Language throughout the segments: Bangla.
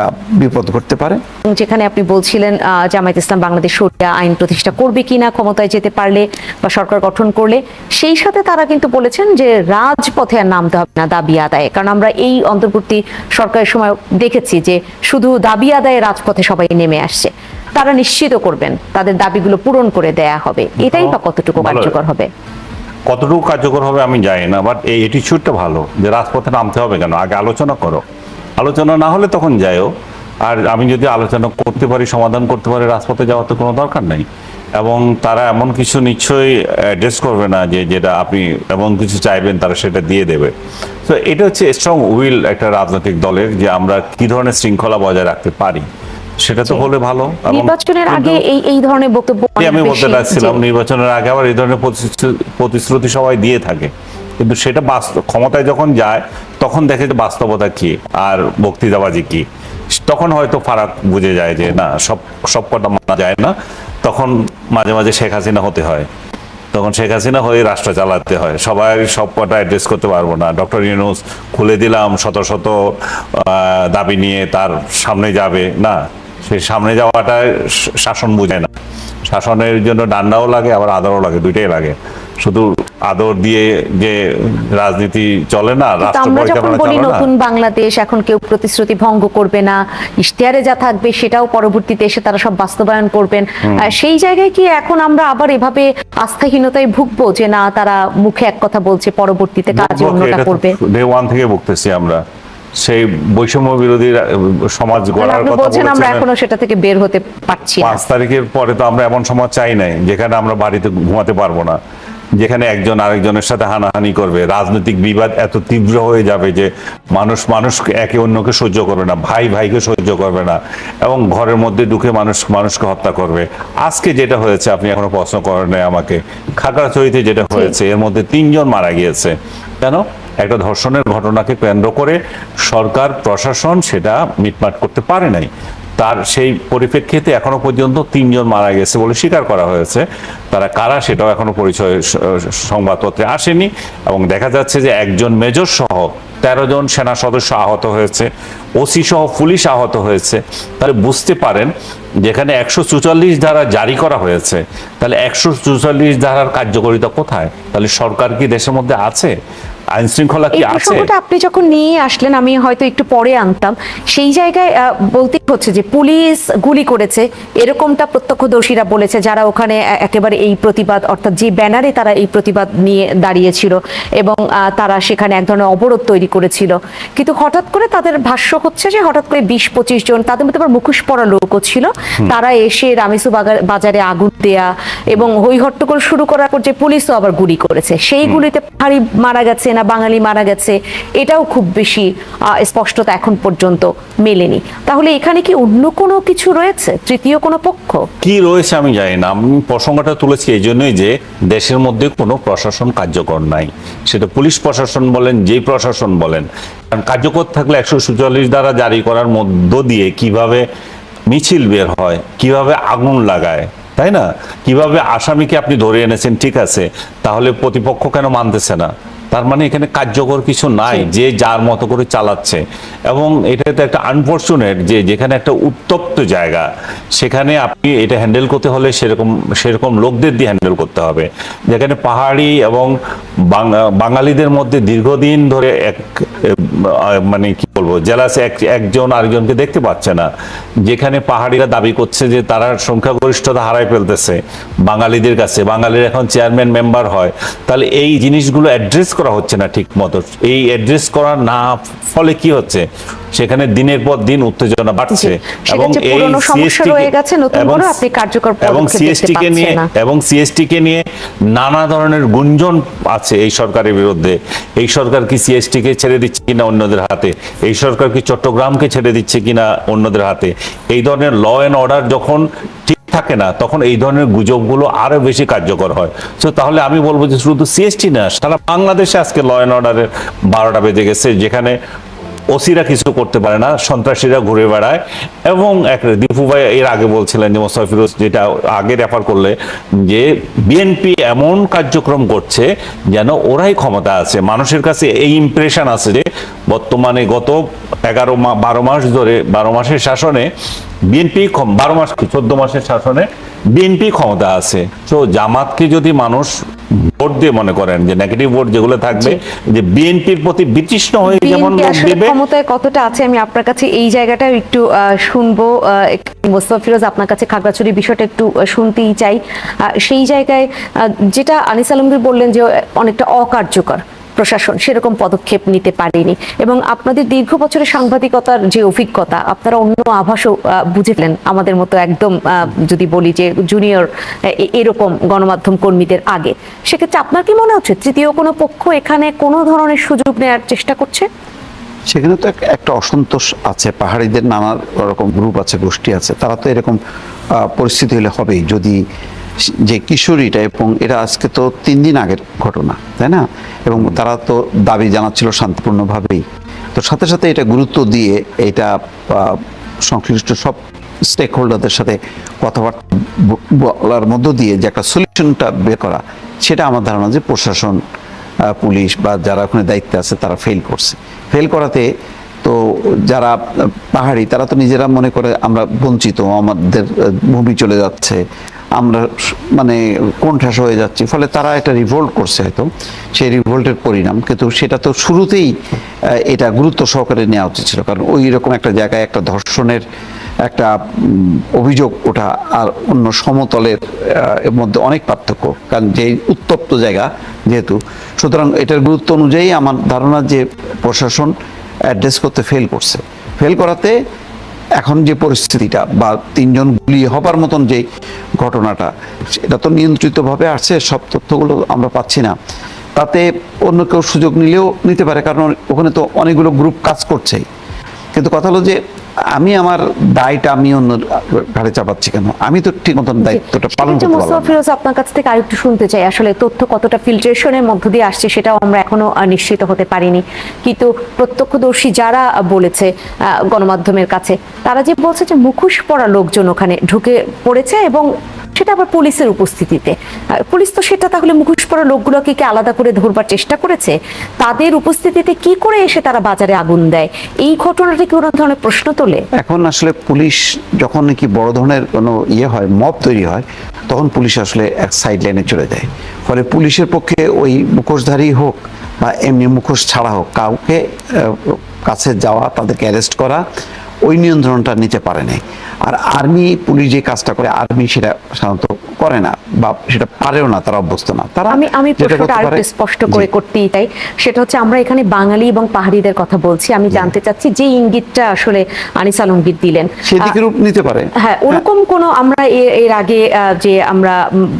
একটা বিপদ ঘটতে পারে। যেখানে আপনি বলছিলেন জামায়াত ইসলাম বাংলাদেশ সরিয়া আইন প্রতিষ্ঠা করবে কিনা ক্ষমতায় যেতে পারলে বা সরকার গঠন করলে সেই সাথে তারা কিন্তু বলেছেন যে রাজপথে আর নামতে হবে না দাবি আদায়ে। কারণ আমরা এই অন্তর্বর্তী সরকারের সময় দেখেছি যে শুধু দাবি আদায়ে রাজপথে সবাই নেমে আসছে। তারা নিশ্চিত করবেন তাদের দাবিগুলো পূরণ করে দেয়া হবে। এটাই বা কতটুকু কার্যকর হবে? কতটুকু কার্যকর হবে আমি জানি না বাট এই এটিচিউডটা ভালো যে রাজপথে নামতে হবে কেন? আগে আলোচনা করো। আলোচনা না হলে তখন যাইও আর আমি যদি আলোচনা করতে পারি সমাধান করতে পারি রাজপথে যাওয়ার তো কোনো দরকার নাই। এবং তারা এমন কিছু নিশ্চয়ই অ্যাড্রেস করবে না যে যেটা আপনি এমন কিছু চাইবেন তারা সেটা দিয়ে দেবে। তো এটা হচ্ছে স্ট্রং উইল একটা রাজনৈতিক দলের যে আমরা কি ধরনের শৃঙ্খলা বজায় রাখতে পারি। সেটা তো হলে ভালো। নির্বাচনের আগে এই এই ধরনের বক্তব্য আমি বলতে জি। নির্বাচনের আগে আবার এই ধরনের প্রতিশ্রু- প্রতিশ্রুতি সবাই দিয়ে থাকে। কিন্তু সেটা বাস্তব ক্ষমতায় যখন যায়, তখন দেখে যে বাস্তবতা কি আর বক্তৃতাবাজি কি। তখন হয়তো ফারাক বুঝে যায় যে না, সব সব কটা মানা যায় না, তখন মাঝে মাঝে শেখ হাসিনা হতে হয়। তখন শেখ হাসিনা হয়ে রাষ্ট্র চালাতে হয়। সবাই সব কটা অ্যাড্রেস করতে পারব না। ডক্টর ইউনুস খুলে দিলাম, শত শত দাবি নিয়ে তার সামনে যাবে। না সেই সামনে যাওয়াটা শাসন বুঝে না। শাসনের জন্য ডান্ডাও লাগে আবার আদরও লাগে দুইটাই লাগে। শুধু আদর দিয়ে যে রাজনীতি চলে না রাষ্ট্র আমরা যখন বলি নতুন বাংলাদেশ এখন কেউ প্রতিশ্রুতি ভঙ্গ করবে না ইশতেহারে যা থাকবে সেটাও পরবর্তীতে এসে তারা সব বাস্তবায়ন করবেন। সেই জায়গায় কি এখন আমরা আবার এভাবে আস্থাহীনতায় ভুগবো যে না তারা মুখে এক কথা বলছে পরবর্তীতে কাজ অন্যটা করবে? ডে ওয়ান থেকে ভুগতেছি আমরা। সেই বৈষম্য বিরোধী সমাজ মানে গড়ার কথা বলছেন আমরা এখনও সেটা থেকে বের হতে পারছি না। পাঁচ তারিখের পরে তো আমরা এমন সমাজ চাই নাই যেখানে আমরা বাড়িতে ঘুমাতে পারব না। যেখানে একজন আরেকজনের সাথে হানাহানি করবে। রাজনৈতিক বিবাদ এত তীব্র হয়ে যাবে যে মানুষ মানুষ একে অন্যকে সহ্য করবে না ভাই ভাইকে সহ্য করবে না এবং ঘরের মধ্যে ঢুকে মানুষ মানুষকে হত্যা করবে। আজকে যেটা হয়েছে আপনি এখনও প্রশ্ন করেন আমাকে। খাগড়াছড়িতে যেটা হয়েছে এর মধ্যে তিনজন মারা গিয়েছে। কেন? একটা ধর্ষণের ঘটনাকে কেন্দ্র করে সরকার প্রশাসন সেটা মিটমাট করতে পারে নাই। তার সেই পরিপ্রেক্ষিতে এখনও পর্যন্ত তিনজন মারা গেছে বলে স্বীকার করা হয়েছে। তারা কারা সেটাও এখনও পরিচয় সংবাদপত্রে আসেনি এবং দেখা যাচ্ছে যে একজন মেজর সহ তেরো জন সেনা সদস্য আহত হয়েছে, ওসি সহ পুলিশ আহত হয়েছে। তাহলে বুঝতে পারেন যেখানে একশো চুচল্লিশ ধারা জারি করা হয়েছে, তাহলে একশো চুচল্লিশ ধারার কার্যকারিতা কোথায়? তাহলে সরকার কি দেশের মধ্যে আছে? আইন শৃঙ্খলা কি আছে? প্রসঙ্গটা আপনি যখন নিয়ে আসলেন আমি হয়তো একটু পরে আনতাম। সেই জায়গায় বলতে হচ্ছে যে পুলিশ গুলি করেছে। এরকমটা প্রত্যক্ষদর্শীরা বলেছে যারা ওখানে একেবারে এই প্রতিবাদ অর্থাৎ যে ব্যানারে তারা এই প্রতিবাদ নিয়ে দাঁড়িয়েছিল এবং তারা সেখানে এক ধরনের অবরোধ তৈরি করেছিল। কিন্তু হঠাৎ করে তাদের ভাষ্য হচ্ছে যে হঠাৎ করে বিশ পঁচিশ জন তাদের মধ্যে আবার মুখোশ পরা লোকও ছিল। তারা এসে রামিসু বাজারে আগুন দেয়া এবং হই হট্টগোল শুরু করার পর যে পুলিশও আবার গুলি করেছে সেই গুলিতে পাহাড়ি মারা গেছে না বাঙালি মারা গেছে এটাও খুব বেশি স্পষ্টতা এখন পর্যন্ত মেলেনি। তাহলে এখানে কি অন্য কোনো কিছু রয়েছে? তৃতীয় কোনো পক্ষ? কি রয়েছে আমি জানি না। আমি প্রসঙ্গটা তুলেছি এই জন্যই যে দেশের মধ্যে কোনো প্রশাসন কার্যকর নাই। সেটা পুলিশ প্রশাসন বলেন যেই প্রশাসন বলেন। কারণ কার্যকর থাকলে একশো সুচল্লিশ দ্বারা জারি করার মধ্য দিয়ে কীভাবে মিছিল বের হয় কীভাবে আগুন লাগায় তাই না? কীভাবে আসামিকে আপনি ধরে এনেছেন ঠিক আছে তাহলে প্রতিপক্ষ কেন মানতেছে না? তার মানে এখানে কার্যকর কিছু নাই যে যার মতো করে চালাচ্ছে। এবং এটা তো একটা আনফর্চুনেট যে যেখানে একটা উত্তপ্ত জায়গা সেখানে আপনি এটা হ্যান্ডেল করতে হলে সেরকম সেরকম লোকদের দিয়ে হ্যান্ডেল করতে হবে। যেখানে পাহাড়ি এবং বাঙা- বাঙালিদের মধ্যে দীর্ঘদিন ধরে এক মানে কি বলব জেলাস এক একজন আরেকজনকে দেখতে পাচ্ছে না। যেখানে পাহাড়িরা দাবি করছে যে তারা সংখ্যাগরিষ্ঠতা হারাই ফেলতেছে বাঙালিদের কাছে। বাঙালির এখন চেয়ারম্যান মেম্বার হয়। তাহলে এই জিনিসগুলো অ্যাড্রেস করা হচ্ছে না ঠিক মতো। এই অ্যাড্রেস করা না ফলে কি হচ্ছে? সেখানে দিনের পর দিন উত্তেজনা বাড়ছে সেটা যে পুরনো সমস্যা CST রয়ে গেছে, নতুন এবং- করে আপনি কার্যকর এবং সিএসটি কে নিয়ে এবং সিএসটি কে নিয়ে নানা ধরনের গুঞ্জন আছে এই সরকারের বিরুদ্ধে। এই সরকার কি সিএসটি কে ছেড়ে দিচ্ছে কিনা অন্যদের হাতে? এই সরকার কি চট্টগ্রামকে ছেড়ে দিচ্ছে কিনা অন্যদের হাতে? এই ধরনের ল এন্ড অর্ডার যখন ঠিক থাকে না, তখন এই ধরনের গুজবগুলো আরও বেশি কার্যকর হয়। তো তাহলে আমি বলব যে শুধু সিএসটি না, সারা বাংলাদেশে আজকে ল এন্ড অর্ডারের বারোটা বেজে গেছে, যেখানে ওসিরা কিছু করতে পারে না, সন্ত্রাসীরা ঘুরে বেড়ায়, এবং এক দীপু ভাই এর আগে বলছিলেন যে মোস্তফা ফিরোজ যেটা আগে রেফার করলে যে বিএনপি এমন কার্যক্রম করছে যেন ওরাই ক্ষমতা আছে। মানুষের কাছে এই ইমপ্রেশন আছে যে বর্তমানে গত এগারো বারো মাস ধরে, বারো মাসের শাসনে বিএনপি বারো মাস কি চোদ্দ মাসের শাসনে বিএনপি ক্ষমতা আছে। তো জামাতকে যদি মানুষ ভোট দিয়ে মনে করেন যে নেগেটিভ ভোট যেগুলো থাকবে যে বিএনপির প্রতি বিতৃষ্ণ হয়ে যেমন লোক দেবে ক্ষমতায় কতটা আছে আমি আপনার কাছে এই জায়গাটা একটু শুনব। মোস্তফা ফিরোজ আপনার কাছে খাগড়াছড়ির বিষয়টা একটু শুনতেই চাই। সেই জায়গায় যেটা আনিস আলমগীর বললেন যে অনেকটা অকার্যকর। প্রশাসন সেরকম পদক্ষেপ নিতে পারেনি। এবং আপনাদের দীর্ঘ বছরের সাংবাদিকতার যে অভিজ্ঞতা আপনারা অন্য আভাসও আহ, আমাদের মতো একদম যদি বলি যে জুনিয়র এরকম গণমাধ্যম কর্মীদের আগে। সেক্ষেত্রে আপনার কি মনে হচ্ছে তৃতীয় কোনো পক্ষ এখানে কোনো ধরনের সুযোগ নেওয়ার চেষ্টা করছে? সেখানে তো একটা অসন্তোষ আছে। পাহাড়িদের নানা রকম গ্রুপ আছে গোষ্ঠী আছে। তারা তো এরকম পরিস্থিতি হলে হবেই। যদি যে কিশোরীটা এবং এটা আজকে তো তিন দিন আগের ঘটনা তাই না? এবং তারা তো দাবি জানাচ্ছিল শান্তিপূর্ণভাবেই। তো সাথে সাথে এটা গুরুত্ব দিয়ে এটা সংশ্লিষ্ট সব স্টেক হোল্ডারদের সাথে কথাবার্তা বলার মধ্য দিয়ে যে একটা সলিউশনটা বের করা সেটা আমার ধারণা যে প্রশাসন পুলিশ বা যারা ওখানে দায়িত্বে আছে তারা ফেল করছে। ফেল করাতে তো যারা পাহাড়ি তারা তো নিজেরা মনে করে আমরা বঞ্চিত আমাদের ভূমি চলে যাচ্ছে আমরা মানে কোণঠাস হয়ে যাচ্ছি। ফলে তারা একটা রিভোল্ট করছে হয়তো। সেই রিভোল্টের পরিণাম। কিন্তু সেটা তো শুরুতেই এটা গুরুত্ব সহকারে নেওয়া উচিত ছিল। কারণ ওই রকম একটা জায়গায় একটা ধর্ষণের একটা অভিযোগ ওঠা আর অন্য সমতলের মধ্যে অনেক পার্থক্য। কারণ যে উত্তপ্ত জায়গা যেহেতু। সুতরাং এটার গুরুত্ব অনুযায়ী আমার ধারণা যে প্রশাসন অ্যাড্রেস করতে ফেল করছে। ফেল করাতে এখন যে পরিস্থিতিটা বা তিনজন গুলি হবার মতন যে ঘটনাটা এটা তো নিয়ন্ত্রিতভাবে আসছে, সব তথ্যগুলো আমরা পাচ্ছি না। তাতে অন্য কেউ সুযোগ নিলেও নিতে পারে, কারণ ওখানে তো অনেকগুলো গ্রুপ কাজ করছে। কিন্তু কথা হলো যে আমি আমার দায়টা আমি অন্য ঘাড়ে চাপাচ্ছি কেন? আমি তো ঠিক মতন দায়িত্বটা পালন করতে পারলাম। ফিরোজ আপনার কাছ থেকে আরেকটু শুনতে চাই। আসলে তথ্য কতটা ফিল্ট্রেশনের মধ্য দিয়ে আসছে সেটাও আমরা এখনও নিশ্চিত হতে পারিনি। কিন্তু প্রত্যক্ষদর্শী যারা বলেছে গণমাধ্যমের কাছে তারা যে বলছে যে মুখোশ পরা লোকজন ওখানে ঢুকে পড়েছে এবং সেটা আবার পুলিশের উপস্থিতিতে। পুলিশ তো সেটা তাহলে মুখোশ পরা লোকগুলোকে কি আলাদা করে ধরবার চেষ্টা করেছে? তাদের উপস্থিতিতে কি করে এসে তারা বাজারে আগুন দেয়? এই ঘটনাটা কি কোনো ধরনের প্রশ্ন তোলে? এখন আসলে পুলিশ যখন নাকি বড় ধরনের কোনো ইয়ে হয়, মব তৈরি হয়, তখন পুলিশ আসলে এক সাইড লাইনে চলে যায়। ফলে পুলিশের পক্ষে ওই মুখোশধারী হোক বা এমনি মুখোশ ছাড়া হোক, কাউকে কাছে যাওয়া, তাদেরকে অ্যারেস্ট করা, ওই নিয়ন্ত্রণটা নিতে পারে নাই। আর আর্মি পুলিশ যে কাজটা করে আর্মি সেটা সাধারণত করে না বা সেটা পারেও না তারা অভ্যস্ত না। তারা আমি আমি প্রশ্নটা আরেকটু স্পষ্ট করে করতেই চাই। সেটা হচ্ছে আমরা এখানে বাঙালি এবং পাহাড়িদের কথা বলছি। আমি জানতে চাচ্ছি যে ইঙ্গিতটা আসলে আনিস আলমগীর দিলেন। সেদিকে রূপ নিতে পারে। হ্যাঁ ওরকম কোন আমরা এর আগে যে আমরা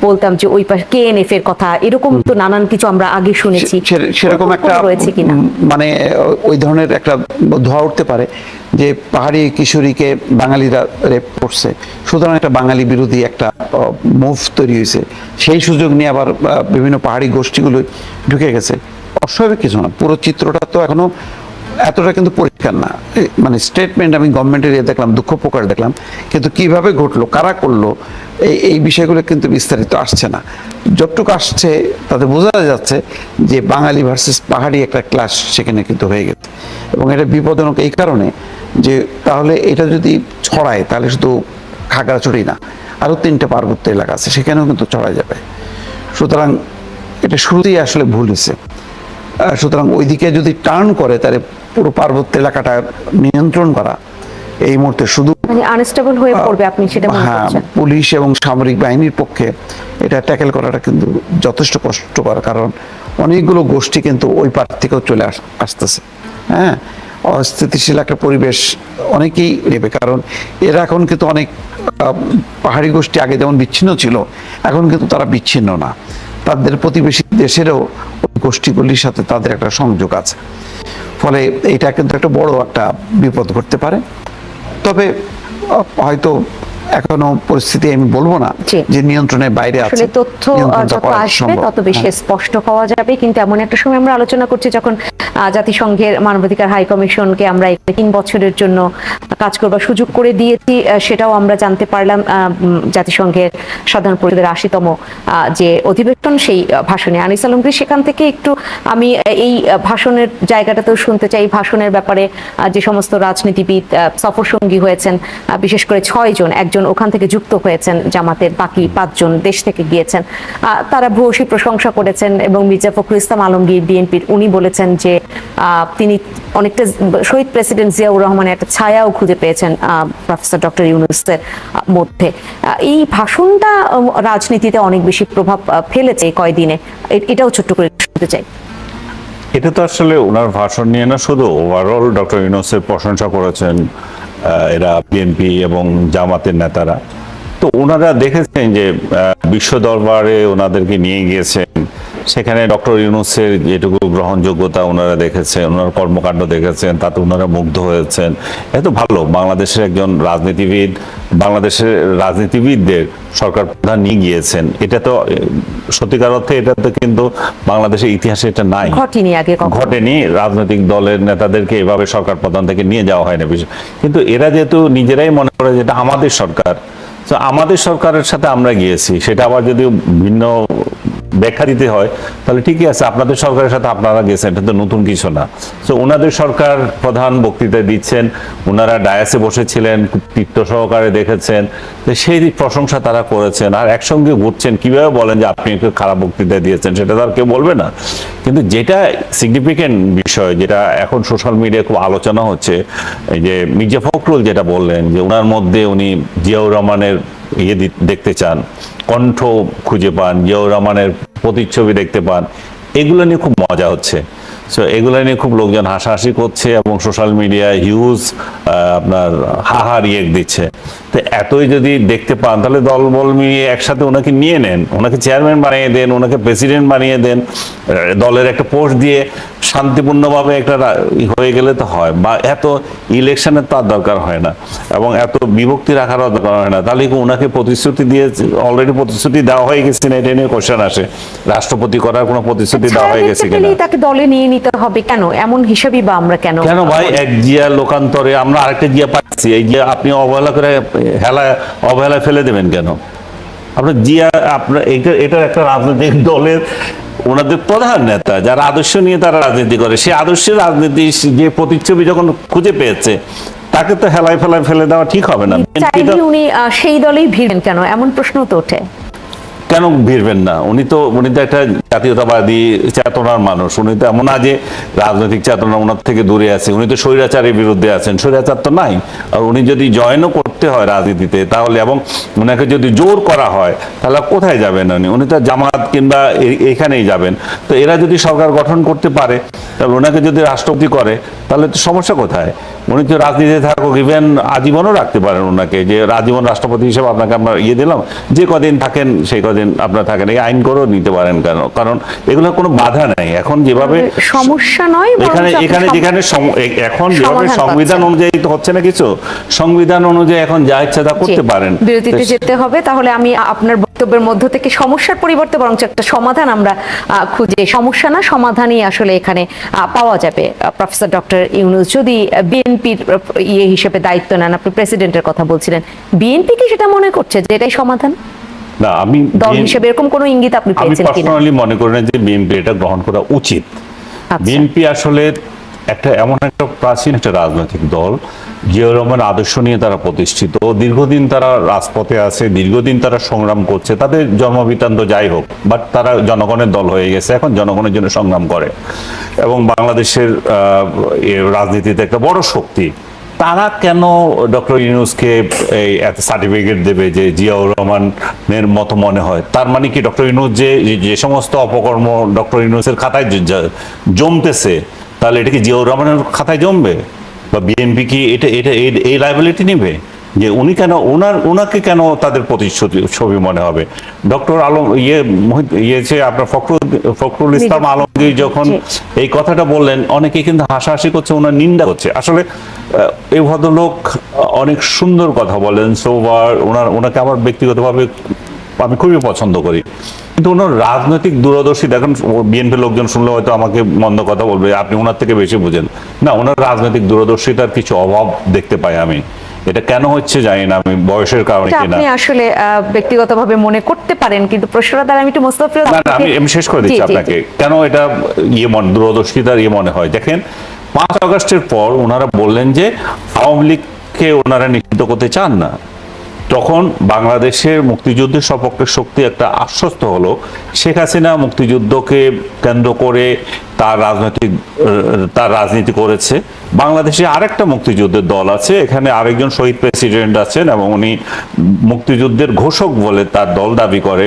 বলতাম যে ওই পাশে কেএনএফ এর কথা এরকম তো নানান কিছু আমরা আগে শুনেছি। সেরকম একটা রয়েছে কিনা? মানে ওই ধরনের একটা ধোয়া উঠতে পারে। যে পাহাড়ি কিশোরীকে বাঙালিরা রেপ করছে। সুতরাং একটা বাঙালি বিরোধী একটা মুভ তৈরি হয়েছে। সেই সুযোগ নিয়ে আবার বিভিন্ন পাহাড়ি গোষ্ঠীগুলো ঢুকে গেছে। অস্বাভাবিক কিছু না, পুরো চিত্রটা তো এখনও এতটা কিন্তু পরিষ্কার না। মানে স্টেটমেন্ট আমি গভর্নমেন্টের ইয়ে দেখলাম, দুঃখ প্রকাশ দেখলাম, কিন্তু কীভাবে ঘটলো, কারা করল, এই এই বিষয়গুলো কিন্তু বিস্তারিত আসছে না। যতটুকু আসছে, তাতে বোঝা যাচ্ছে যে বাঙালি ভার্সেস পাহাড়ি একটা ক্লাস সেখানে কিন্তু হয়ে গেছে। এবং এটা বিপদজনক এই কারণে যে তাহলে এটা যদি ছড়ায় তাহলে শুধু খাগড়াছড়ি না আরও তিনটে পার্বত্য এলাকা আছে সেখানেও কিন্তু ছড়ায় যাবে। সুতরাং এটা শুরুতেই আসলে ভুল হয়েছে। সুতরাং ওইদিকে যদি টার্ন করে তাহলে পুরো পার্বত্য এলাকাটা নিয়ন্ত্রণ করা এই মুহূর্তে শুধু মানে আনস্টেবল হয়ে পড়বে আপনি সেটা হ্যাঁ পুলিশ এবং সামরিক বাহিনীর পক্ষে এটা ট্যাকেল করাটা কিন্তু যথেষ্ট কষ্টকর কারণ অনেকগুলো গোষ্ঠী কিন্তু ওই পার থেকেও চলে আসতেছে। হ্যাঁ অস্থিতিশীল একটা পরিবেশ অনেকেই নেবে, কারণ এরা এখন কিন্তু অনেক পাহাড়ি গোষ্ঠী আগে যেমন বিচ্ছিন্ন ছিল, এখন কিন্তু তারা বিচ্ছিন্ন না। তাদের প্রতিবেশী দেশেরও ওই গোষ্ঠীগুলির সাথে তাদের একটা সংযোগ আছে। ফলে এটা কিন্তু একটা বড় একটা বিপদ ঘটতে পারে। তবে হয়তো এখনও পরিস্থিতি আমি বলব না যে নিয়ন্ত্রণের বাইরে আছে। তথ্য যত আসবে তত বেশি হ্যাঁ। স্পষ্ট পাওয়া যাবে। কিন্তু এমন একটা সময় আমরা আলোচনা করছি যখন জাতিসংঘের মানবাধিকার হাই কমিশনকে আমরা তিন বছরের জন্য কাজ করবার সুযোগ করে দিয়েছি সেটাও আমরা জানতে পারলাম জাতিসংঘের সাধারণ পরিষদের আশিতম যে অধিবেশন সেই ভাষণে। আনিস আলমগীর সেখান থেকে একটু আমি এই ভাষণের জায়গাটাতেও শুনতে চাই। ভাষণের ব্যাপারে যে সমস্ত রাজনীতিবিদ আহ, সফরসঙ্গী হয়েছেন বিশেষ করে ছয় জন একজন ওখান থেকে যুক্ত হয়েছেন, জামাতের বাকি পাঁচজন দেশ থেকে গিয়েছেন। তারা ভূয়সী প্রশংসা করেছেন এবং মির্জা ফখরুল ইসলাম আলমগীর বিএনপির, উনি বলেছেন যে তিনি অনেকটা শহীদ প্রেসিডেন্ট জিয়াউর রহমানের একটা ছায়াও খুঁজে পেয়েছেন প্রফেসর ডক্টর ইউনুসের মধ্যে। এই ভাষণটা রাজনীতিতে অনেক বেশি প্রভাব ফেলেছে কয়দিনে। এটাও ছোট্ট করে শুনতে চাই। এটা তো আসলে ওনার ভাষণ নিয়ে না, শুধু ওভারঅল ডক্টর ইউনুসের প্রশংসা করেছেন। এরা বিএনপি এবং জামাতের নেতারা। তো ওনারা দেখেছেন যে বিশ্ব দরবারে ওনাদেরকে নিয়ে গিয়েছেন। সেখানে ডক্টর ইউনুসের যেটুকু গ্রহণযোগ্যতা ওনারা দেখেছেন ওনার কর্মকাণ্ড দেখেছেন তাতে ওনারা মুগ্ধ হয়েছেন। এত ভালো বাংলাদেশের একজন রাজনীতিবিদ বাংলাদেশের রাজনীতিবিদদের সরকার প্রধান নিয়ে গিয়েছেন। এটা তো সত্যিকার অর্থে এটা তো কিন্তু বাংলাদেশের ইতিহাসে এটা নাই। ঘটেনি আগে ঘটেনি রাজনৈতিক দলের নেতাদেরকে এভাবে সরকার প্রধান থেকে নিয়ে যাওয়া হয় না কিন্তু এরা যেহেতু নিজেরাই মনে করে যেটা আমাদের সরকার তো আমাদের সরকারের সাথে আমরা গিয়েছি সেটা আবার যদি ভিন্ন ব্যাখ্যা দিতে হয়, তাহলে ঠিকই আছে, আপনাদের সরকারের সাথে আপনারা গেছেন, এটা তো নতুন কিছু না। তো ওনাদের সরকার প্রধান বক্তৃতা দিচ্ছেন ওনারা ডায়াসে বসেছিলেন তৃপ্ত সহকারে দেখেছেন সেই প্রশংসা তারা করেছেন, আর একসঙ্গে ঘুরছেন, কীভাবে বলেন যে আপনি একটু খারাপ বক্তৃতা দিয়েছেন, সেটা তো আর কেউ বলবে না। কিন্তু যেটা সিগনিফিকেন্ট বিষয়, যেটা এখন সোশ্যাল মিডিয়ায় খুব আলোচনা হচ্ছে যে মির্জা ফখরুল যেটা বললেন, যে ওনার মধ্যে উনি জিয়াউর রহমানের ইয়ে দেখতে চান, কণ্ঠ খুঁজে পান, জিয়াউর রহমানের প্রতিচ্ছবি দেখতে পান। এগুলো নিয়ে খুব মজা হচ্ছে। সো এগুলো নিয়ে খুব লোকজন হাসাহাসি করছে এবং সোশ্যাল মিডিয়ায় হিউজ আপনার হাহা রিয়েক দিচ্ছে। তো এতই যদি দেখতে পান তাহলে দল বল মিলিয়ে একসাথে ওনাকে নিয়ে নেন ওনাকে চেয়ারম্যান বানিয়ে দেন ওনাকে প্রেসিডেন্ট বানিয়ে দেন দলের একটা পোস্ট দিয়ে শান্তিপূর্ণভাবে একটা হয়ে গেলে তো হয় বা এত ইলেকশনের তার দরকার হয় না এবং এত বিভক্তি রাখারও দরকার হয় না। তাহলে কি ওনাকে প্রতিশ্রুতি দিয়ে অলরেডি প্রতিশ্রুতি দেওয়া হয়ে গেছে না এটা নিয়ে কোশ্চেন আসে। রাষ্ট্রপতি করার কোনো প্রতিশ্রুতি দেওয়া হয়ে গেছে কিনা? তাকে দলে নিয়ে নিতে হবে কেন? এমন হিসাবই বা আমরা কেন কেন ভাই এক জিয়া লোকান্তরে আমরা আরেকটা জিয়া পাচ্ছি এই জিয়া আপনি অবহেলা করে হেলা অবহেলায় ফেলে দেবেন কেন? আপনার জিয়া আপনার এটা এটার একটা রাজনৈতিক দলের ওনাদের প্রধান নেতা যারা আদর্শ নিয়ে তারা রাজনীতি করে সেই আদর্শের রাজনীতি যে প্রতিচ্ছবি যখন খুঁজে পেয়েছে তাকে তো হেলায় ফেলায় ফেলে দেওয়া ঠিক হবে না। উনি সেই দলেই ভিড়বেন কেন? এমন প্রশ্ন তো ওঠে। কেন ভিড়বেন না? উনি তো উনি তো একটা জাতীয়তাবাদী চেতনার মানুষ। উনি তো এমন যে রাজনৈতিক চেতনা ওনার থেকে দূরে আছে, উনি তো স্বৈরাচারের বিরুদ্ধে আছেন। স্বৈরাচার তো নাই। আর উনি যদি জয়েনও করতে হয় রাজনীতিতে তাহলে এবং ওনাকে যদি জোর করা হয়, তাহলে কোথায় যাবেন উনি? উনি তো জামাত কিংবা এখানেই যাবেন। তো এরা যদি সরকার গঠন করতে পারে, তাহলে ওনাকে যদি রাষ্ট্রপতি করে, তাহলে তো সমস্যা কোথায়? উনি তো রাজনীতিতে থাকুক ইভেন আজীবনও রাখতে পারেন ওনাকে। যে আজীবন রাষ্ট্রপতি হিসেবে আপনাকে আমরা ইয়ে দিলাম, যে কদিন থাকেন, সেই কদিন আপনার থাকেন। এই আইন করেও নিতে পারেন কেন? কারণ এগুলো কোনো বাধা নেই। এখন যেভাবে সমস্যা নয় এখানে এখানে যেখানে এখন যেভাবে সংবিধান অনুযায়ী তো হচ্ছে না কিছু। সংবিধান অনুযায়ী এখন যা ইচ্ছা তা করতে পারেন। বিরতিতে যেতে হবে তাহলে আমি আপনার বক্তব্যের মধ্য থেকে সমস্যার পরিবর্তে বরঞ্চ একটা সমাধান আমরা খুঁজে। সমস্যা না সমাধানই আসলে এখানে পাওয়া যাবে। প্রফেসর ডক্টর ইউনুস যদি বিএনপির ইয়ে হিসেবে দায়িত্ব নেন আপনি প্রেসিডেন্টের কথা বলছিলেন। বিএনপি কি সেটা মনে করছে যে এটাই সমাধান? না আমি দল হিসেবে এরকম কোনো ইঙ্গিত আপনি পেয়েছেন কিনা? পার্সোনালি মনে করি না যে বিএনপি এটা গ্রহণ করা উচিত। আচ্ছা। বিএনপি আসলে একটা এমন একটা প্রাচীন একটা রাজনৈতিক দল জিয়াউর রহমান আদর্শ নিয়ে তারা প্রতিষ্ঠিত। দীর্ঘদিন তারা রাজপথে আছে দীর্ঘদিন তারা সংগ্রাম করছে তাদের জন্মবৃত্তান্ত যাই হোক বাট তারা জনগণের দল হয়ে গেছে এখন জনগণের জন্য সংগ্রাম করে। এবং বাংলাদেশের আহ, রাজনীতিতে একটা বড় শক্তি তারা কেন ডক্টর ইউনুসকে এই এত সার্টিফিকেট দেবে যে জিয়াউর রহমানের মতো মনে হয়? তার মানে কি ডক্টর ইউনুস যে যে সমস্ত অপকর্ম ডক্টর ইউনুসের খাতায় জমতেছে, তাহলে এটা কি জিয়াউর রহমানের খাতায় জমবে? বা বিএনপি কি এটা এটা এই লাইবিলিটি নেবে? যে উনি কেন ওনার ওনাকে কেন তাদের প্রতিশ্রুতি ছবি মনে হবে? ডক্টর আলম ইয়ে ইয়ে যে আপনার ফখরুল ফখরুল ইসলাম আলমগীর যখন এই কথাটা বললেন অনেকে কিন্তু হাসাহাসি করছে ওনার নিন্দা করছে। আসলে এই ভদ্রলোক অনেক সুন্দর কথা বলেন সোবার ওনার ওনাকে আমার ব্যক্তিগতভাবে আমি খুবই পছন্দ করি। কিন্তু ওনার রাজনৈতিক দূরদর্শী দেখেন বিএনপি লোকজন শুনলে হয়তো আমাকে মন্দ কথা বলবে আপনি ওনার থেকে বেশি বুঝেন। না ওনার রাজনৈতিক দূরদর্শিতার কিছু অভাব দেখতে পাই আমি। এটা কেন হচ্ছে জানি না আমি বয়সের কারণে কিনা আপনি আসলে ব্যক্তিগতভাবে মনে করতে পারেন কিন্তু প্রশ্নটা দ্বারা আমি একটু মোস্তাফিজ না আমি আমি শেষ করে দিচ্ছি আপনাকে। কেন এটা ইয়ে মনে দূরদর্শিতার ইয়ে মনে হয়? দেখেন পাঁচ আগস্টের পর ওনারা বললেন যে আওয়ামী লীগকে ওনারা নিষিদ্ধ করতে চান না। তখন বাংলাদেশের মুক্তিযুদ্ধের সপক্ষে শক্তি একটা আশ্বস্ত হলো। শেখ হাসিনা মুক্তিযুদ্ধকে কেন্দ্র করে তার রাজনৈতিক, তার রাজনীতি করেছে। বাংলাদেশে আরেকটা মুক্তিযুদ্ধের দল আছে, এখানে আরেকজন শহীদ প্রেসিডেন্ট আছেন এবং উনি মুক্তিযুদ্ধের ঘোষক বলে তার দল দাবি করে।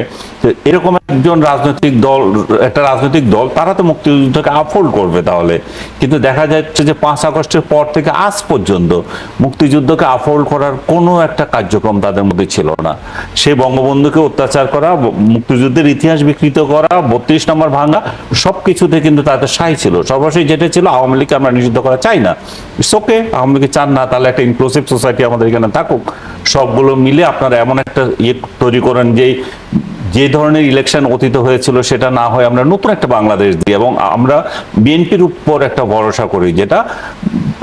এরকম একজন রাজনৈতিক দল, একটা রাজনৈতিক দল, তারা তো মুক্তিযুদ্ধকে আফোল্ড করবে তাহলে। কিন্তু দেখা যাচ্ছে যে পাঁচ আগস্টের পর থেকে আজ পর্যন্ত মুক্তিযুদ্ধকে আফোল্ড করার কোনো একটা কার্যক্রম তাদের মধ্যে ছিল না। সে বঙ্গবন্ধুকে অত্যাচার করা, মুক্তিযুদ্ধের ইতিহাস বিকৃত করা, বত্রিশ নম্বর ভাঙা সব কিছুতে কিন্তু তাদের সাই ছিল। সর্বশেষ যেটা ছিল, আওয়ামী লীগকে আমরা নিষিদ্ধ করা চাই না। ওকে আওয়ামী লীগকে চান না, তাহলে একটা ইনক্লুসিভ সোসাইটি আমাদের এখানে থাকুক। সবগুলো মিলে আপনারা এমন একটা ইয়ে তৈরি করেন যে যে ধরনের ইলেকশন অতীত হয়েছিল, সেটা না হয় আমরা নতুন একটা বাংলাদেশ দিই এবং আমরা বিএনপির উপর একটা ভরসা করি, যেটা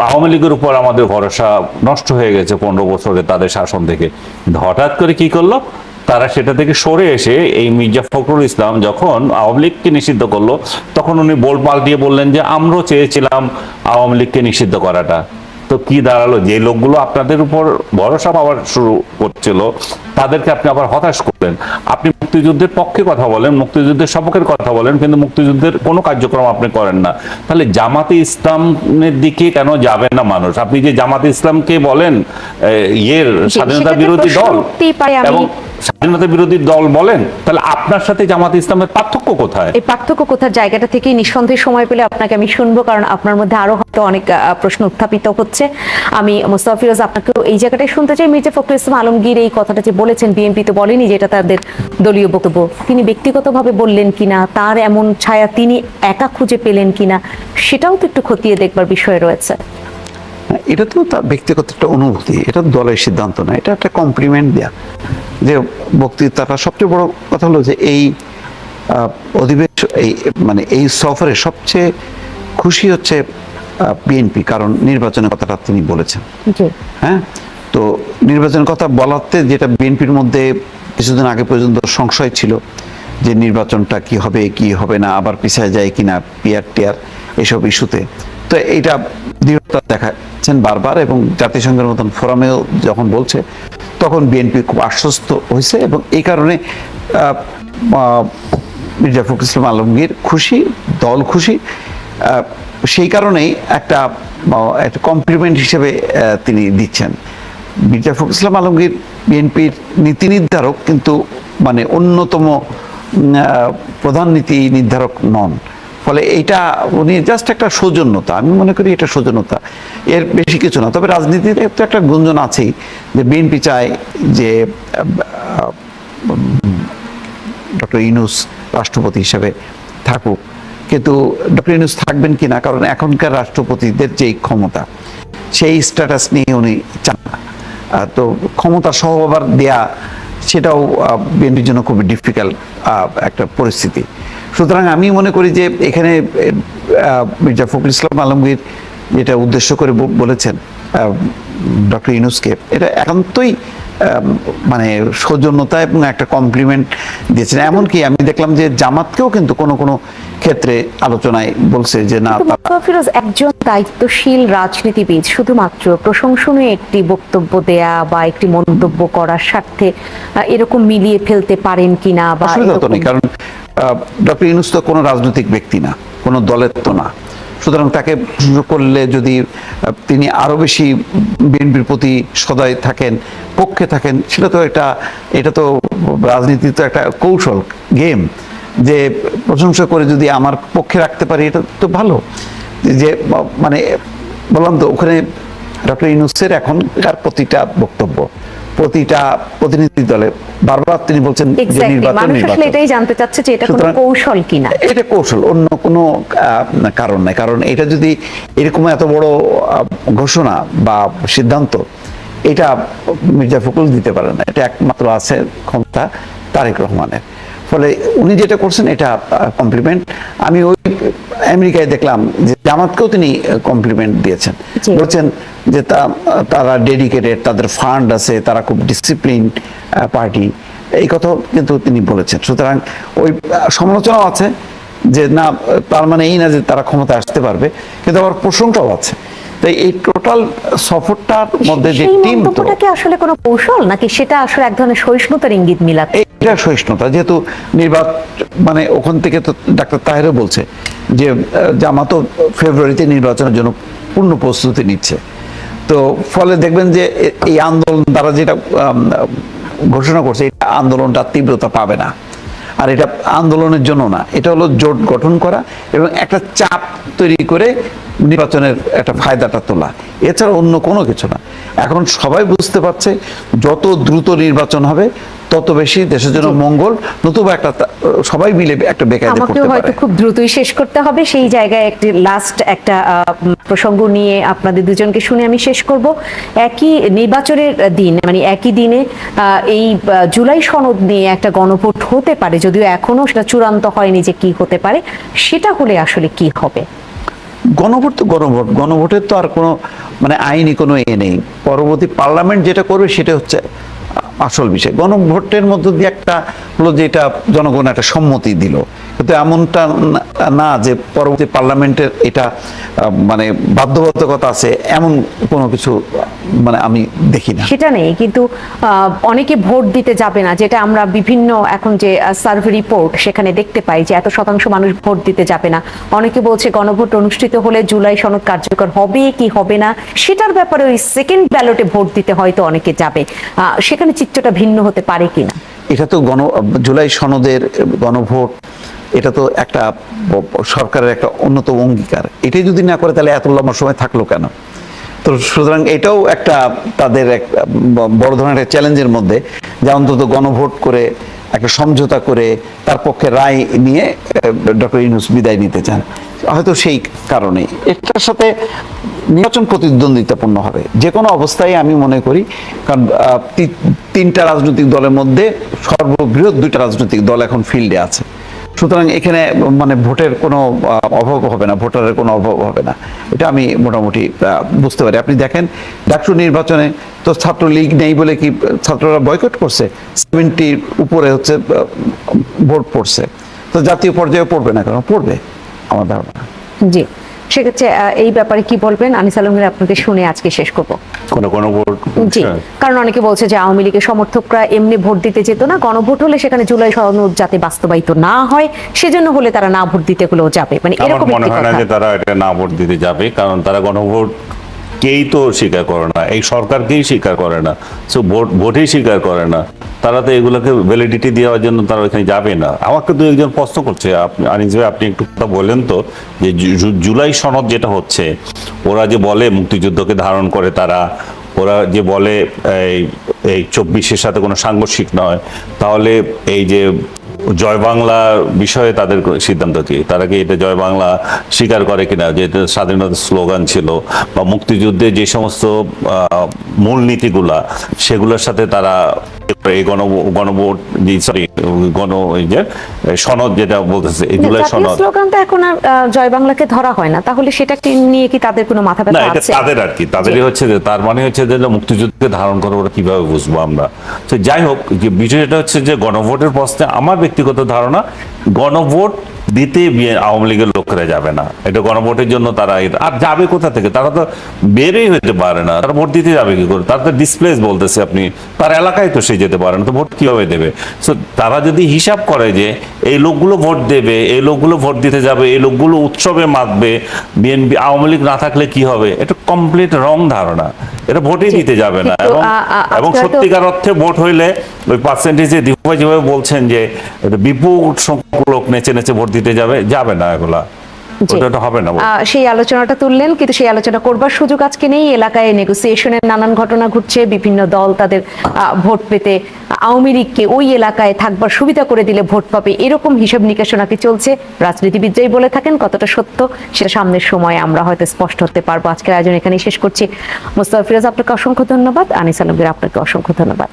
আওয়ামী লীগের উপর আমাদের ভরসা নষ্ট হয়ে গেছে পনেরো বছরে তাদের শাসন থেকে। হঠাৎ করে কি করল? তারা সেটা থেকে সরে এসে এই মির্জা ফখরুল ইসলাম যখন আওয়ামী লীগকে নিষিদ্ধ করল, তখন উনি বল পাল্টিয়ে বললেন যে, আমরাও চেয়েছিলাম আওয়ামী লীগকে নিষিদ্ধ করাটা। তো কি দাঁড়াল? যে লোকগুলো আপনাদের উপর ভরসা পাওয়ার শুরু করছিল, তাদেরকে আপনি আবার হতাশ আপনি মুক্তিযুদ্ধের পক্ষে কথা বলেন মুক্তিযুদ্ধের সপক্ষের কথা বলেন কিন্তু মুক্তিযুদ্ধের কোনো কার্যক্রম আপনি করেন না। তাহলে জামাতে ইসলামের দিকে কেন যাবে না মানুষ? আপনি যে জামাতে ইসলামকে বলেন ইয়ের স্বাধীনতা বিরোধী দল এবং স্বাধীনতা বিরোধী দল বলেন তাহলে আপনার সাথে জামাতে ইসলামের পার্থক্য কোথায়? এই পার্থক্য কোথায় জায়গাটা থেকে নিঃসন্দেহে সময় পেলে আপনাকে আমি শুনব কারণ আপনার মধ্যে আরও হয়তো অনেক প্রশ্ন উত্থাপিত হচ্ছে। আমি মোস্তাফিরোজ আপনাকেও এই জায়গাটায় শুনতে চাই। মির্জা ফখরুল ইসলাম আলমগীর এই কথাটা যে বলেছেন বিএনপি তো বলেনি যে এটা তাদের দলীয় বক্তব্য। তিনি ব্যক্তিগতভাবে বললেন কিনা তার এমন ছায়া তিনি একা খুঁজে পেলেন কিনা সেটাও তো একটু খতিয়ে দেখবার বিষয় রয়েছে। এটা তো তার ব্যক্তিগত একটা অনুভূতি এটা দলের সিদ্ধান্ত না এটা একটা কমপ্লিমেন্ট দেয়া। যে বক্তৃতাটা সবচেয়ে বড় কথা হলো যে এই অধিবেশ এই মানে এই সফরে সবচেয়ে খুশি হচ্ছে বিএনপি কারণ নির্বাচনের কথাটা তিনি বলেছেন। হ্যাঁ? তো নির্বাচনের কথা বলাতে যেটা বিএনপির মধ্যে কিছুদিন আগে পর্যন্ত সংশয় ছিল যে নির্বাচনটা কি হবে কি হবে না, আবার পিছায় যায় কিনা, পিয়ার টিয়ার এসব ইস্যুতে। তো এটা দৃঢ়তা দেখাচ্ছেন বারবার এবং জাতিসংঘের মতন ফোরামেও যখন বলছে, তখন বিএনপি খুব আশ্বস্ত হয়েছে এবং এই কারণে মির্জা ফখরুল ইসলাম আলমগীর খুশি, দল খুশি সেই কারণেই একটা একটা কমপ্লিমেন্ট হিসেবে তিনি দিচ্ছেন। মির্জা ফখরুল ইসলাম আলমগীর, বিএনপির নীতি নির্ধারক কিন্তু মানে অন্যতম প্রধান নীতি নির্ধারক নন। ফলে এইটা উনি জাস্ট একটা সৌজন্যতা। আমি মনে করি এটা সৌজন্যতা। এর বেশি কিছু না। তবে রাজনীতিতে তো একটা গুঞ্জন আছেই যে বিএনপি চায় যে ডক্টর ইনুস রাষ্ট্রপতি হিসেবে থাকুক। কিন্তু ডক্টর ইনুস থাকবেন কিনা? কারণ এখনকার রাষ্ট্রপতিদের যেই ক্ষমতা, সেই স্ট্যাটাস নিয়ে উনি চান না। তো ক্ষমতা সহ আবার দেয়া, সেটাও বিএনপির জন্য খুবই ডিফিকাল্ট একটা পরিস্থিতি। সুতরাং আমি মনে করি যে এখানে মির্জা ফখরুল ইসলাম আলমগীর যেটা উদ্দেশ্য করে বলেছেন ডক্টর ইনুসকে এটা একান্তই মানে সৌজন্যতা এবং একটা কমপ্লিমেন্ট দিয়েছেন। এমনকি আমি দেখলাম যে জামাতকেও কিন্তু কোনো কোনো ক্ষেত্রে আলোচনায় বলছে যে না ফিরোজ একজন দায়িত্বশীল রাজনীতিবিদ শুধুমাত্র প্রশংসনীয় একটি বক্তব্য দেয়া বা একটি মন্তব্য করার স্বার্থে এরকম মিলিয়ে ফেলতে পারেন কিনা বা কারণ ডক্টর ইনুস তো কোনো রাজনৈতিক ব্যক্তি না কোনো দলের তো না। সুতরাং তাকে করলে যদি তিনি আরও বেশি বিএনপির প্রতি সদয় থাকেন পক্ষে থাকেন সেটা তো এটা এটা তো রাজনীতি তো একটা কৌশল গেম। যে প্রশংসা করে যদি আমার পক্ষে রাখতে পারি এটা তো ভালো। যে মানে বললাম তো ওখানে ডক্টর ইনুসের এখনকার প্রতিটা বক্তব্য প্রতিটা প্রতিনিধি দলে বারবার তিনি বলছেন যে নির্বাচন নির্বাচন। এটাই জানতে চাচ্ছে যে এটা কোনো কৌশল কিনা। এটা কৌশল অন্য কোনো কারণ নাই। কারণ এটা যদি এরকম এত বড় ঘোষণা বা সিদ্ধান্ত এটা মির্জা ফখরুল দিতে পারে না। এটা একমাত্র আছে ক্ষমতা তারেক রহমানের। ফলে উনি যেটা করছেন এটা কমপ্লিমেন্ট আমি ওই আমেরিকায় দেখলাম যে জামাতকেও তিনি কমপ্লিমেন্ট দিয়েছেন। বলছেন যে তারা ডেডিকেটেড তাদের ফান্ড আছে তারা খুব ডিসিপ্লিন পার্টি এই কথাও কিন্তু তিনি বলেছেন। সুতরাং ওই সমালোচনাও আছে যে না তার মানে এই না যে তারা ক্ষমতা আসতে পারবে কিন্তু আবার প্রশংসাও আছে। তাই এই টোটাল সফরটার মধ্যে যে টিম মন্তব্যটা কি আসলে কোনো কৌশল? নাকি সেটা আসলে এক ধরনের সহিষ্ণুতার ইঙ্গিত মিলাত? এটা সহিষ্ণুতা যেহেতু নির্বাচন মানে ওখান থেকে তো ডাক্তার তাহেরও বলছে যে জামাতও ফেব্রুয়ারিতে নির্বাচনের জন্য পূর্ণ প্রস্তুতি নিচ্ছে। তো ফলে দেখবেন যে এই আন্দোলন দ্বারা যেটা ঘোষণা করছে এটা আন্দোলনটা তীব্রতা পাবে না। আর এটা আন্দোলনের জন্য না এটা হলো জোট গঠন করা এবং একটা চাপ তৈরি করে নির্বাচনের একটা ফায়দাটা তোলা। এছাড়া অন্য কোনো কিছু না। এখন সবাই বুঝতে পারছে যত দ্রুত নির্বাচন হবে তত বেশি দেশের জন্য মঙ্গল নতুবা একটা সবাই মিলে একটা আমাকেও হয়তো খুব দ্রুতই শেষ করতে হবে। সেই জায়গায় একটি লাস্ট একটা প্রসঙ্গ নিয়ে আপনাদের দুজনকে শুনে আমি শেষ করব। একই নির্বাচনের দিন মানে একই দিনে আহ, এই জুলাই সনদ নিয়ে একটা গণভোট হতে পারে যদিও এখনও সেটা চূড়ান্ত হয়নি যে কি হতে পারে। সেটা হলে আসলে কি হবে? গণভোট তো গণভোট। গণভোটের তো আর কোনো মানে আইনি কোনো এ নেই। পরবর্তী পার্লামেন্ট যেটা করবে সেটা হচ্ছে আসল বিষয়। গণভোটের মধ্য দিয়ে একটা হলো যে এটা জনগণ একটা সম্মতি দিল। কিন্তু এমনটা না- যে পরবর্তী পার্লামেন্টের এটা মানে বাধ্যবাধকতা আছে, এমন কোনো কিছু মানে আমি দেখি না। সেটা নেই, কিন্তু অনেকে ভোট দিতে যাবে না, যেটা আমরা বিভিন্ন এখন যে সার্ভে রিপোর্ট সেখানে দেখতে পাই যে এত শতাংশ মানুষ ভোট দিতে যাবে না। অনেকে বলছে গণভোট অনুষ্ঠিত হলে জুলাই সনদ কার্যকর হবে কি হবে না, সেটার ব্যাপারে ওই সেকেন্ড ব্যালটে ভোট দিতে হয়তো অনেকে যাবে। সেখানে চিত্রটা ভিন্ন হতে পারে কিনা? এটা তো গণ, জুলাই সনদের গণভোট, এটা তো একটা সরকারের একটা অন্যতম অঙ্গীকার। এটাই যদি না করে তাহলে এত লম্বা সময় থাকল কেন? তো সুতরাং এটাও একটা তাদের এক, বড় ধরনের চ্যালেঞ্জের মধ্যে, যা অন্তত গণভোট করে একটা সমঝোতা করে তার পক্ষে রায় নিয়ে ডক্টর ইউনুস বিদায় নিতে চান। হয়তো সেই কারণে এটার সাথে নির্বাচন প্রতিদ্বন্দ্বিতাপূর্ণ হবে। যে কোনো অবস্থায় আমি মনে করি, কারণ তিনটা রাজনৈতিক দলের মধ্যে সর্ববৃহৎ দুইটা রাজনৈতিক দল এখন ফিল্ডে আছে। সুতরাং এখানে মানে ভোটের কোনো অভাব হবে না, ভোটারের কোনো অভাব হবে না। এটা আমি মোটামুটি বুঝতে পারি। আপনি দেখেন, ডাকসু নির্বাচনে তো ছাত্রলীগ নেই বলে কি ছাত্ররা বয়কট করছে? সেভেন্টির উপরে হচ্ছে ভোট পড়ছে। তো জাতীয় পর্যায়ে পড়বে না কেন? পড়বে, আমার ধারণা। জি। সেক্ষেত্রে এই ব্যাপারে কি বলবেন? আনিস আলমের আপনাদের শুনে আজকে শেষ করব। কোনো গণভোট জি কারণ অনেকে বলছে যে আওয়ামী লীগের সমর্থকরা এমনি ভোট দিতে যেত না গণভোট হলে সেখানে জুলাই সনদ যাতে বাস্তবায়িত না হয় সেজন্য হলে তারা না ভোট দিতে হলেও যাবে। মানে এরকম মনে হয় না যে তারা এটা না ভোট দিতে যাবে কারণ তারা গণভোট কেই তো স্বীকার করে না, এই সরকারকেই স্বীকার করে না, সো ভোট, ভোটেই স্বীকার করে না, তারা তো এগুলোকে ভ্যালিডিটি দেওয়ার জন্য তারা ওইখানে যাবে না। আমাকে দু একজন প্রশ্ন করছে আপনি আনিস ভাই, আপনি একটু কথা বলেন তো, যে জুলাই সনদ যেটা হচ্ছে, ওরা যে বলে মুক্তিযুদ্ধকে ধারণ করে তারা, ওরা যে বলে এই চব্বিশের সাথে কোনো সাংঘর্ষিক নয়, তাহলে এই যে জয় বাংলা বিষয়ে তাদের সিদ্ধান্ত কি? তারা কি এটা জয় বাংলা স্বীকার করে কিনা? যে স্বাধীনতার স্লোগান ছিল বা মুক্তিযুদ্ধে যে সমস্ত মূলনীতিগুলা সেগুলোর সাথে তারা এই গণ গণভোট সরি গণ এই যে সনদ যেটা বলতেছে সনদ। স্লোগান তো এখন আর জয় বাংলাকে ধরা হয় না। তাহলে সেটাকে নিয়ে কি তাদের কোনো মাথা ব্যথা আছে? তাদের আর কি। তাদেরই হচ্ছে যে তার মানে হচ্ছে যে মুক্তিযুদ্ধকে ধারণ করে ওরা কীভাবে বুঝব আমরা? তো যাই হোক যে বিষয়টা হচ্ছে যে গণভোটের প্রশ্নে আমার ব্যক্তিগত ধারণা গণভোট দিতে আওয়ামী লীগের লোকেরা যাবে না। এটা গণভোটের জন্য তারা আর যাবে কোথা থেকে? তারা তো বেরই হতে পারে না। তারা ভোট দিতে যাবে কি করে? তারা তো ডিসপ্লেস বলতেছে আপনি। তার এলাকায় তো সে যেতে পারে না, তো ভোট কীভাবে দেবে? সো তারা যদি হিসাব করে যে এই লোকগুলো ভোট দেবে, এই লোকগুলো ভোট দিতে যাবে, এই লোকগুলো উৎসবে মাতবে, বিএনপি আওয়ামী লীগ না থাকলে কি হবে? এটা কমপ্লিট রং ধারণা। এটা ভোটই দিতে যাবে না। এবং এবং সত্যিকার অর্থে ভোট হইলে ওই পার্সেন্টেজে দীপুভাই যেভাবে বলছেন যে বিপুল সংখ্যক লোক নেচে নেচে ভোট দিতে যাবে যাবে না এগুলা। হবে না সেই আলোচনাটা তুললেন কিন্তু সেই আলোচনা করবার সুযোগ আজকে নেই। এলাকায় নেগোসিয়েশনের নানান ঘটনা ঘটছে। বিভিন্ন দল তাদের ভোট পেতে আওয়ামী লীগকে ওই এলাকায় থাকবার সুবিধা করে দিলে ভোট পাবে। এরকম হিসাব নিকাশ নাকি চলছে। রাজনীতিবিদরাই বলে থাকেন কতটা সত্য সেটা সামনের সময়ে আমরা হয়তো স্পষ্ট হতে পারব। আজকের আয়োজন এখানেই শেষ করছি। মোস্তফা ফিরোজ আপনাকে অসংখ্য ধন্যবাদ। আনিস আলমগীর আপনাকে অসংখ্য ধন্যবাদ।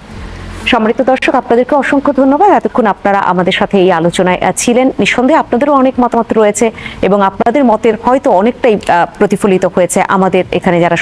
সম্মানিত দর্শক, আপনাদেরকে অসংখ্য ধন্যবাদ। এতক্ষণ আপনারা আমাদের সাথে এই আলোচনায় ছিলেন। নিঃসন্দেহে আপনাদেরও অনেক মতামত রয়েছে এবং আপনাদের মতের হয়তো অনেকটাই প্রতিফলিত হয়েছে আমাদের এখানে যারা